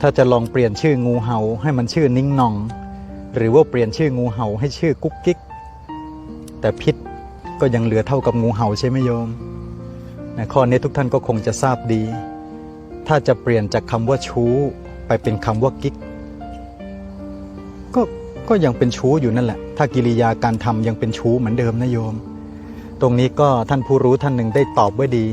ถ้าจะลองเปลี่ยนชื่องูเห่าให้มันชื่อนิ้งนอง หรือว่าเปลี่ยนชื่องูเห่าให้ชื่อกุ๊กกิ๊ก แต่พิษก็ยังเหลือเท่ากับงูเห่าใช่ไหมโยมนะข้อนี้ทุกท่านก็คงจะทราบดี ถ้าจะเปลี่ยนจากคำว่าชู้ไปเป็นคำว่ากิ๊ก ก็ก็ยังเป็นชู้อยู่นั่นแหละ ถ้ากิริยาการทำยังเป็นชู้เหมือนเดิมนะโยม ตรงนี้ก็ท่านผู้รู้ท่านหนึ่งได้ตอบไว้ดี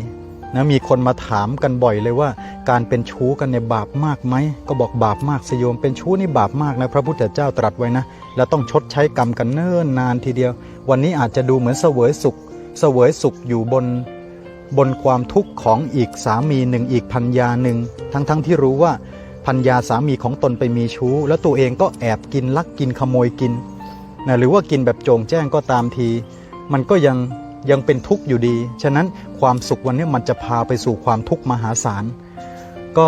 นะมีคนมาถามกันบ่อยเลยว่า การเป็นชู้กันในยบาปมากไหมก็บอกบาปมากสยม เป็นชู้นี่บาปมากนะพระพุทธเจ้าตรัสไว้นะแล้วต้องชดใช้กรรมกันเนิ่นนานทีเดียว วันนี้อาจจะดูเหมือนเสวยสุข เสวยสุขอยู่บน บนความทุกข์ของอีกสามีหนึ่งอีกพันยาหนึ่งทั้งทั้งที่รู้ว่าพันยาสามีของตนไปมีชู้ แล้วตัวเองก็แอบกินลักกินขโมยกินนะหรือว่ากินแบบโจงแจ้งก็ตามที มันก็ยัง ยังเป็นทุกข์อยู่ดี ฉะนั้นความสุขวันนี้มันจะพาไปสู่ความทุกข์มหาศาล ก็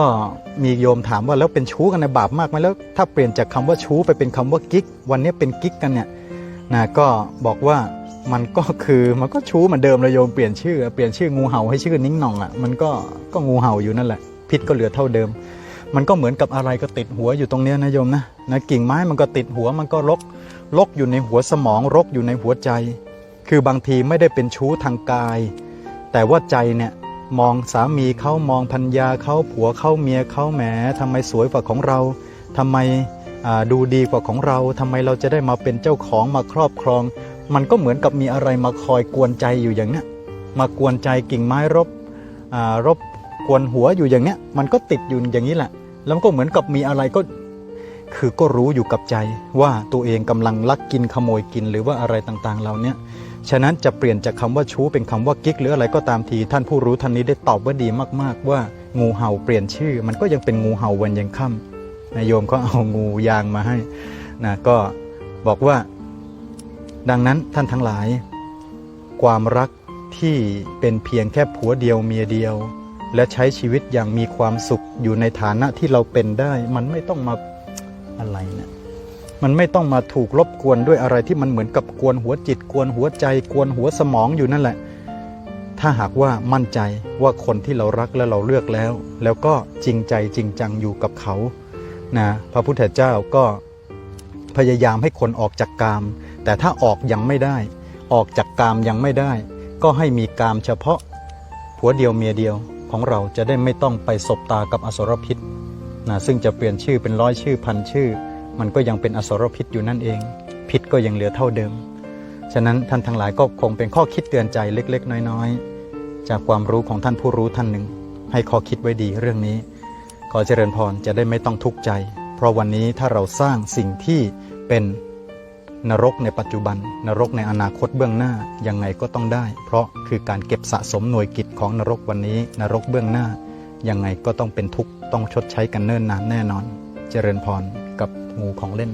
มีโยมถามว่าแล้วเป็นชู้กันในบาปมากไหมแล้ว ถ้าเปลี่ยนจากคำว่าชู้ไปเป็นคำว่ากิ๊ก วันนี้เป็นกิ๊กกันเนี่ยนะก็บอกว่ามันก็คือมันก็ชู้เหมือนเดิมเลยโยมเปลี่ยนชื่อเปลี่ยนชื่องูเห่าให้ชื่อนิ้งหน่องอะมันก็ก็งูเห่าอยู่นั่นแหละ พิษก็เหลือเท่าเดิม มันก็เหมือนกับอะไรก็ติดหัวอยู่ตรงเนี้ยนะโยมนะนะกิ่งไม้มันก็ติดหัวมันก็รกรกอยู่ในหัวสมองรกอยู่ในหัวใจ คือบางทีไม่ได้เป็นชู้ทางกาย แต่ว่าใจเนี่ยมองสามีเขามองพัญญาเขาผัวเขาเมียเขาแหมทำไมสวยกว่าของเราทำไมดูดีกว่าของเราทำไมเราจะได้มาเป็นเจ้าของมาครอบครอง มันก็เหมือนกับมีอะไรมาคอยกวนใจอยู่อย่างเนี้ยมากวนใจกิ่งไม้รบรบกวนหัวอยู่อย่างเนี้ยมันก็ติดอยู่อย่างนี้แหละ แล้วก็เหมือนกับมีอะไรก็คือก็รู้อยู่กับใจว่าตัวเองกำลังลักกินขโมยกินหรือว่าอะไรต่างๆเหล่าเนี้ย ฉะนั้นจะเปลี่ยนจากคำว่าชู้เป็นคำว่ากิ๊กหรืออะไรก็ตามที ท่านผู้รู้ท่านนี้ได้ตอบว่าดีมาก ๆ ว่างูเห่าเปลี่ยนชื่อ มันก็ยังเป็นงูเห่าวันยังค่ำนายโยมก็เอางูยางมาให้นะก็บอกว่า ดังนั้นท่านทั้งหลาย ความรักที่เป็นเพียงแค่ผัวเดียวเมียเดียว และใช้ชีวิตอย่างมีความสุขอยู่ในฐานะที่เราเป็นได้ มันไม่ต้องมาอะไรนะี่ย มันไม่ต้องมาถูกรบกวนด้วยอะไรที่มันเหมือนกับกวนหัวจิต กวนหัวใจ กวนหัวสมองอยู่นั่นแหละ ถ้าหากว่ามั่นใจว่าคนที่เรารักและเราเลือกแล้ว แล้วก็จริงใจจริงจังอยู่กับเขานะพระพุทธเจ้าก็พยายามให้คนออกจากกาม แต่ถ้าออกยังไม่ได้ ออกจากกามยังไม่ได้ ก็ให้มีกามเฉพาะผัวเดียวเมียเดียวของเราจะได้ไม่ต้องไปสบตากับอสรพิษนะซึ่งจะเปลี่ยนชื่อเป็นร้อยชื่อพันชื่อ มันก็ยังเป็นอสรพิษอยู่นั่นเอง พิษก็ยังเหลือเท่าเดิม ฉะนั้นท่านทั้งหลายก็คงเป็นข้อคิดเตือนใจเล็ก ๆ น้อยๆ จากความรู้ของท่านผู้รู้ท่านหนึ่ง ให้ข้อคิดไว้ดีเรื่องนี้ ขอเจริญพรจะได้ไม่ต้องทุกข์ใจ เพราะวันนี้ถ้าเราสร้างสิ่งที่เป็นนรกในปัจจุบัน นรกในอนาคตเบื้องหน้ายังไงก็ต้องได้ เพราะคือการเก็บสะสมหน่วยกิจของนรกวันนี้ นรกเบื้องหน้ายังไงก็ต้องเป็นทุกข์ต้องชดใช้กันเนิ่นนานแน่นอน เจริญพร งูของเล่น